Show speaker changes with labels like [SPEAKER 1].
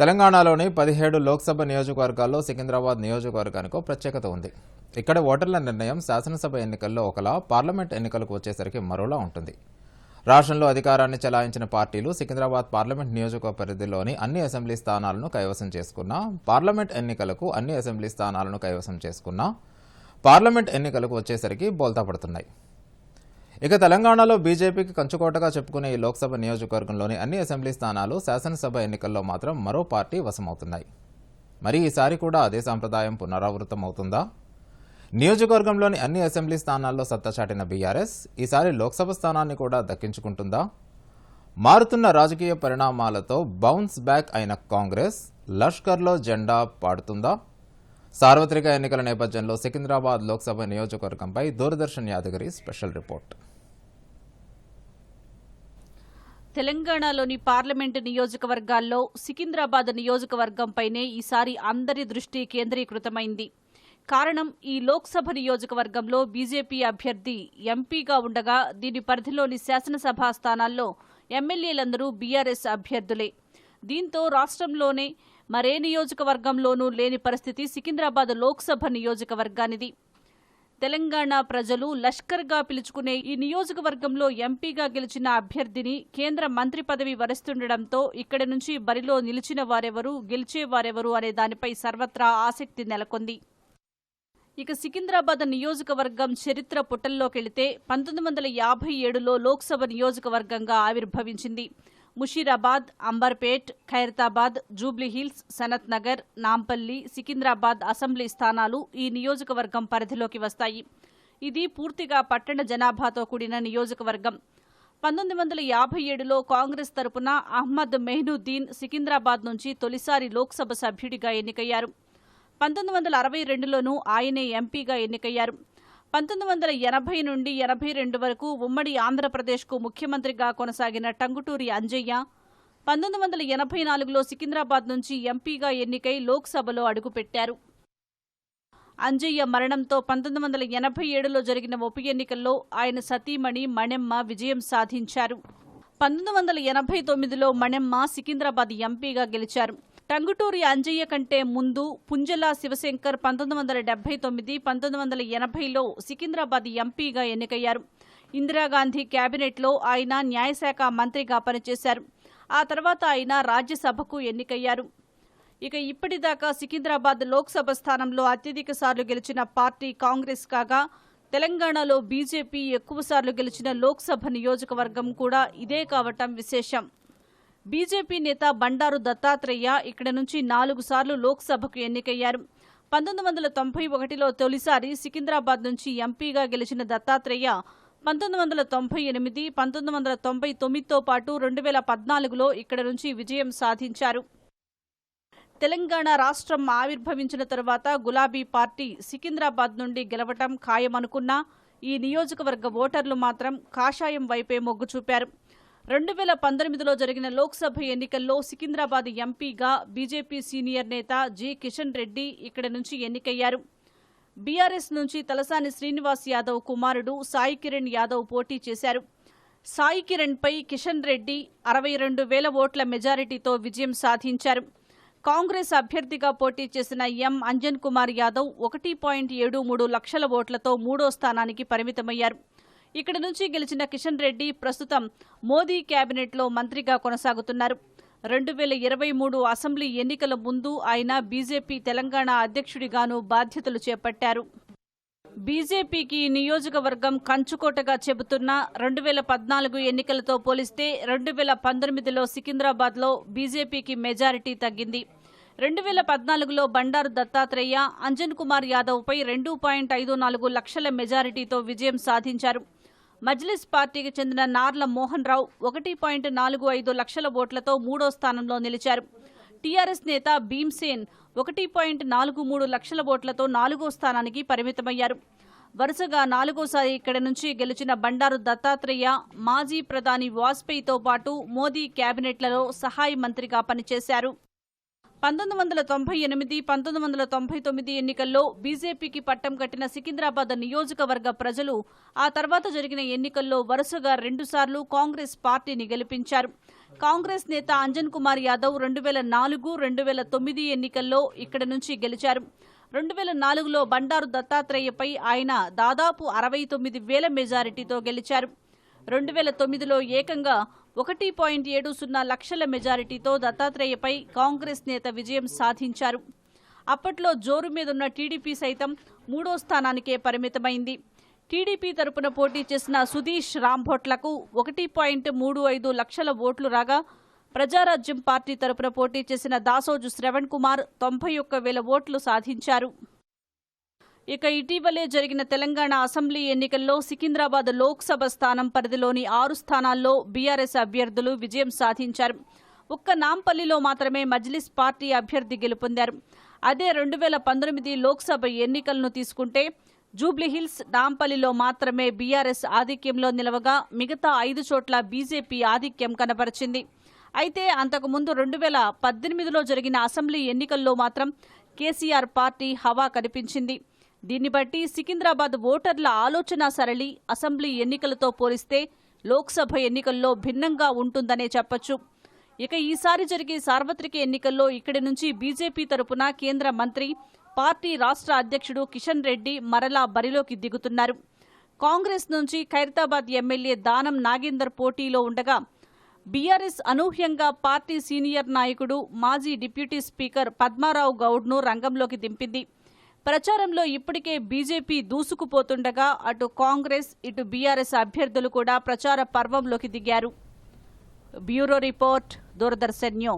[SPEAKER 1] తెలంగాణలోని పదిహేడు లోక్సభ నియోజకవర్గాల్లో సికింద్రాబాద్ నియోజకవర్గానికి ప్రత్యేకత ఉంది. ఇక్కడ ఓటర్ల నిర్ణయం శాసనసభ ఎన్నికల్లో ఒకలా పార్లమెంట్ ఎన్నికలకు వచ్చేసరికి మరోలా ఉంటుంది. రాష్ట్రంలో అధికారాన్ని చెలాయించిన పార్టీలు సికింద్రాబాద్ పార్లమెంట్ నియోజకవర్గ పరిధిలోని అన్ని అసెంబ్లీ స్థానాలను కైవసం చేసుకున్నా పార్లమెంట్ ఎన్నికలకు అన్ని అసెంబ్లీ స్థానాలను కైవసం చేసుకున్నా పార్లమెంట్ ఎన్నికలకు వచ్చేసరికి బోల్తా పడుతున్నాయి. ఇక తెలంగాణలో బీజేపీకి కంచుకోటగా చెప్పుకునే ఈ లోక్సభ నియోజకవర్గంలోని అన్ని అసెంబ్లీ స్థానాలు శాసనసభ ఎన్నికల్లో మాత్రం మరో పార్టీ వశమవుతున్నాయి. మరి ఈసారి కూడా అదే సాంప్రదాయం పునరావృతం అవుతుందా నియోజకవర్గంలోని అన్ని అసెంబ్లీ స్థానాల్లో సత్తా చాటిన బీఆర్ఎస్ ఈసారి లోక్సభ స్థానాన్ని కూడా దక్కించుకుంటుందా? మారుతున్న రాజకీయ పరిణామాలతో బౌన్స్ బ్యాక్ అయిన కాంగ్రెస్ లష్కర్లో జెండా పాడుతుందా? సార్వత్రిక ఎన్నికల నేపథ్యంలో సికింద్రాబాద్ లోక్సభ నియోజకవర్గంపై దూరదర్శన్ యాదగిరి స్పెషల్ రిపోర్ట్.
[SPEAKER 2] తెలంగాణలోని పార్లమెంటు నియోజకవర్గాల్లో సికింద్రాబాద్ నియోజకవర్గంపైనే ఈసారి అందరి దృష్టి కేంద్రీకృతమైంది. కారణం ఈ లోక్సభ నియోజకవర్గంలో బీజేపీ అభ్యర్థి ఎంపీగా ఉండగా దీని పరిధిలోని శాసనసభ స్థానాల్లో ఎమ్మెల్యేలందరూ బీఆర్ఎస్ అభ్యర్థులే. దీంతో రాష్ట్రంలోనే మరే నియోజకవర్గంలోనూ లేని పరిస్థితి సికింద్రాబాద్ లోక్సభ నియోజకవర్గానిది. తెలంగాణ ప్రజలు లష్కర్గా పిలుచుకునే ఈ నియోజకవర్గంలో ఎంపీగా గెలిచిన అభ్యర్థిని కేంద్ర మంత్రి పదవి వరిస్తుండటంతో ఇక్కడి నుంచి బరిలో నిలిచిన వారెవరు గెలిచేవారెవరు అనే దానిపై సర్వత్రా ఆసక్తి నెలకొంది. ఇక సికింద్రాబాద్ నియోజకవర్గం చరిత్ర పుటల్లోకెళితే పంతొమ్మిది వందల యాభై ఏడులో లోక్సభ నియోజకవర్గంగా ఆవిర్భవించింది. ముషీరాబాద్ అంబర్పేట్ ఖైరతాబాద్ జూబ్లీహిల్స్ సనత్ నగర్ నాంపల్లి సికింద్రాబాద్ అసెంబ్లీ స్థానాలు ఈ నియోజకవర్గం పరిధిలోకి వస్తాయి. ఇది పూర్తిగా పట్టణ జనాభాతో కూడిన నియోజకవర్గం. పంతొమ్మిది వందల యాభై ఏడులో కాంగ్రెస్ తరపున అహ్మద్ మెహ్నుద్దీన్ సికింద్రాబాద్ నుంచి తొలిసారి లోక్సభ సభ్యుడిగా ఎన్నికయ్యారు. పంతొమ్మిది వందల అరవై రెండులోనూ ఆయనే ఎంపీగా ఎన్నికయ్యారు. పంతొమ్మిది వందల ఎనభై నుండి ఎనభై రెండు వరకు ఉమ్మడి ఆంధ్రప్రదేశ్కు ముఖ్యమంత్రిగా కొనసాగిన టంగుటూరి అంజయ్య పంతొమ్మిది వందల ఎనభై నాలుగులో సికింద్రాబాద్ నుంచి ఎంపీగా ఎన్నికై లోక్సభలో అడుగుపెట్టారు. అంజయ్య మరణంతో పంతొమ్మిది వందల ఎనభై ఏడులో జరిగిన ఉప ఎన్నికల్లో ఆయన సతీమణి మణెమ్మ విజయం సాధించారు. పంతొమ్మిది వందల ఎనభై తొమ్మిదిలో మణెమ్మ సికింద్రాబాద్ ఎంపీగా గెలిచారు. టంగుటూరి అంజయ్య కంటే ముందు పుంజల శివశంకర్ పంతొమ్మిది వందల డెబ్బై తొమ్మిది పంతొమ్మిది వందల ఎనభైలో సికింద్రాబాద్ ఎంపీగా ఎన్నికయ్యారు. ఇందిరాగాంధీ కేబినెట్లో ఆయన న్యాయశాఖ మంత్రిగా పనిచేశారు. ఆ తర్వాత ఆయన రాజ్యసభకు ఎన్నికయ్యారు. ఇక ఇప్పటిదాకా సికింద్రాబాద్ లోక్సభ స్థానంలో అత్యధిక సార్లు గెలిచిన పార్టీ కాంగ్రెస్ కాగా తెలంగాణలో బీజేపీ ఎక్కువసార్లు గెలిచిన లోక్సభ నియోజకవర్గం కూడా ఇదే కావటం విశేషం. బీజేపీ నేత బండారు దత్తాత్రేయ ఇక్కడ నుంచి నాలుగు సార్లు లోక్సభకు ఎన్నికయ్యారు. పంతొమ్మిది వందల తొంభై ఒకటిలో తొలిసారి సికింద్రాబాద్ నుంచి ఎంపీగా గెలిచిన దత్తాత్రేయ పంతొమ్మిది వందల తొంభై ఎనిమిది పంతొమ్మిది వందల తొంభై తొమ్మిదితో పాటు రెండు వేల పద్నాలుగులో ఇక్కడ నుంచి విజయం సాధించారు. తెలంగాణ రాష్ట్రం ఆవిర్భవించిన తరువాత గులాబీ పార్టీ సికింద్రాబాద్ నుండి గెలవటం ఖాయమనుకున్నా ఈ నియోజకవర్గ ఓటర్లు మాత్రం కాషాయం వైపే మొగ్గు చూపారు. రెండు వేల పంతొమ్మిదిలో జరిగిన లోక్సభ ఎన్నికల్లో సికింద్రాబాద్ ఎంపీగా బీజేపీ సీనియర్ నేత జి కిషన్ రెడ్డి ఇక్కడ నుంచి ఎన్నికయ్యారు. బీఆర్ఎస్ నుంచి తలసాని శ్రీనివాస్ యాదవ్ కుమారుడు సాయి కిరణ్ యాదవ్ పోటీ చేశారు. సాయి కిరణ్పై కిషన్ రెడ్డి అరవై రెండు వేల ఓట్ల మెజారిటీతో విజయం సాధించారు. కాంగ్రెస్ అభ్యర్థిగా పోటీ చేసిన ఎం అంజన్ కుమార్ యాదవ్ ఒకటి పాయింట్ ఏడు మూడు లక్షల ఓట్లతో మూడో స్థానానికి పరిమితమయ్యారు. ఇక్కడ నుంచి గెలిచిన కిషన్ రెడ్డి ప్రస్తుతం మోదీ కేబినెట్లో మంత్రిగా కొనసాగుతున్నారు. రెండు వేల ఇరవై మూడు అసెంబ్లీ ఎన్నికల ముందు ఆయన బీజేపీ తెలంగాణ అధ్యక్షుడిగాను బాధ్యతలు చేపట్టారు. బీజేపీకి నియోజకవర్గం కంచుకోటగా చెబుతున్న రెండు వేల పద్నాలుగు ఎన్నికలతో పోలిస్తే రెండు వేల పంతొమ్మిదిలో సికింద్రాబాద్లో బీజేపీకి మెజారిటీ తగ్గింది. రెండు వేల పద్నాలుగులో బండారు దత్తాత్రేయ అంజన్ కుమార్ యాదవ్పై రెండు పాయింట్ ఐదు నాలుగు లక్షల మెజారిటీతో విజయం సాధించారు. మజ్లిస్ పార్టీకి చెందిన నార్ల మోహన్ రావు ఒకటి పాయింట్ నాలుగు ఐదు లక్షల ఓట్లతో మూడో స్థానంలో నిలిచారు. టీఆర్ఎస్ నేత భీమ్సేన్ ఒకటి పాయింట్ నాలుగు మూడు లక్షల ఓట్లతో నాలుగో స్థానానికి పరిమితమయ్యారు. వరుసగా నాలుగోసారి ఇక్కడ నుంచి గెలిచిన బండారు దత్తాత్రేయ మాజీ ప్రధాని వాజ్పేయితో పాటు మోదీ కేబినెట్లలో సహాయ మంత్రిగా పనిచేశారు. పంతొమ్మిది వందల తొంభై ఎనిమిది పంతొమ్మిది వందల తొంభై తొమ్మిది ఎన్నికల్లో బీజేపీకి పట్టం కట్టిన సికింద్రాబాద్ నియోజకవర్గ ప్రజలు ఆ తర్వాత జరిగిన ఎన్నికల్లో వరుసగా రెండుసార్లు కాంగ్రెస్ పార్టీని గెలిపించారు. కాంగ్రెస్ నేత అంజన్ కుమార్ యాదవ్ రెండు వేల నాలుగు రెండు వేల తొమ్మిది ఎన్నికల్లో ఇక్కడ నుంచి గెలిచారు. రెండు వేల నాలుగులో బండారు దత్తాత్రేయపై ఆయన దాదాపు అరవై తొమ్మిది వేల మెజారిటీతో గెలిచారు. రెండు వేల తొమ్మిదిలో ఏకంగా ఒకటి పాయింట్ ఏడు సున్నా లక్షల మెజారిటీతో దత్తాత్రేయపై కాంగ్రెస్ నేత విజయం సాధించారు. అప్పట్లో జోరు మీదున్న టీడీపీ సైతం మూడో స్థానానికే పరిమితమైంది. టీడీపీ తరపున పోటీ చేసిన సుధీష్ రాంభోట్లకు ఒకటి పాయింట్ మూడు ఐదు లక్షల ఓట్లు రాగా ప్రజారాజ్యం పార్టీ తరపున పోటీ చేసిన దాసోజు శ్రవణ్ కుమార్ తొంభై ఒక్క వేల ఓట్లు సాధించారు. ఇక ఇటీవలే జరిగిన తెలంగాణ అసెంబ్లీ ఎన్నికల్లో సికింద్రాబాద్ లోక్సభ స్థానం పరిధిలోని ఆరు స్థానాల్లో బీఆర్ఎస్ అభ్యర్థులు విజయం సాధించారు. ఒక్క నాంపల్లిలో మాత్రమే మజ్లిస్ పార్టీ అభ్యర్థి గెలుపొందారు. అదే రెండు వేల పంతొమ్మిది లోక్సభ ఎన్నికలను తీసుకుంటే జూబ్లీహిల్స్ నాంపల్లిలో మాత్రమే బీఆర్ఎస్ ఆధిక్యంలో నిలవగా మిగతా ఐదు చోట్ల బీజేపీ ఆధిక్యం కనబరిచింది. అయితే అంతకుముందు రెండు వేల పద్దెనిమిదిలో జరిగిన అసెంబ్లీ ఎన్నికల్లో మాత్రం కేసీఆర్ పార్టీ హవా కనిపించింది. దీన్ని బట్టి సికింద్రాబాద్ ఓటర్ల ఆలోచన సరళి అసెంబ్లీ ఎన్నికలతో పోలిస్తే లోక్సభ ఎన్నికల్లో భిన్నంగా ఉంటుందనే చెప్పొచ్చు. ఇక ఈసారి జరిగే సార్వత్రిక ఎన్నికల్లో ఇక్కడి నుంచి బీజేపీ తరపున కేంద్ర మంత్రి పార్టీ రాష్ట్ర అధ్యక్షుడు కిషన్ రెడ్డి మరలా బరిలోకి దిగుతున్నారు. కాంగ్రెస్ నుంచి ఖైరతాబాద్ ఎమ్మెల్యే దానం నాగేందర్ పోటీలో ఉండగా బీఆర్ఎస్ అనూహ్యంగా పార్టీ సీనియర్ నాయకుడు మాజీ డిప్యూటీ స్పీకర్ పద్మారావు గౌడ్ను రంగంలోకి దింపింది. ప్రచారంలో ఇప్పటికే బీజేపీ దూసుకుపోతుండగా అటు కాంగ్రెస్ ఇటు బీఆర్ఎస్ అభ్యర్థులు కూడా ప్రచార పర్వంలోకి దిగారు. Bureau report Doordarshan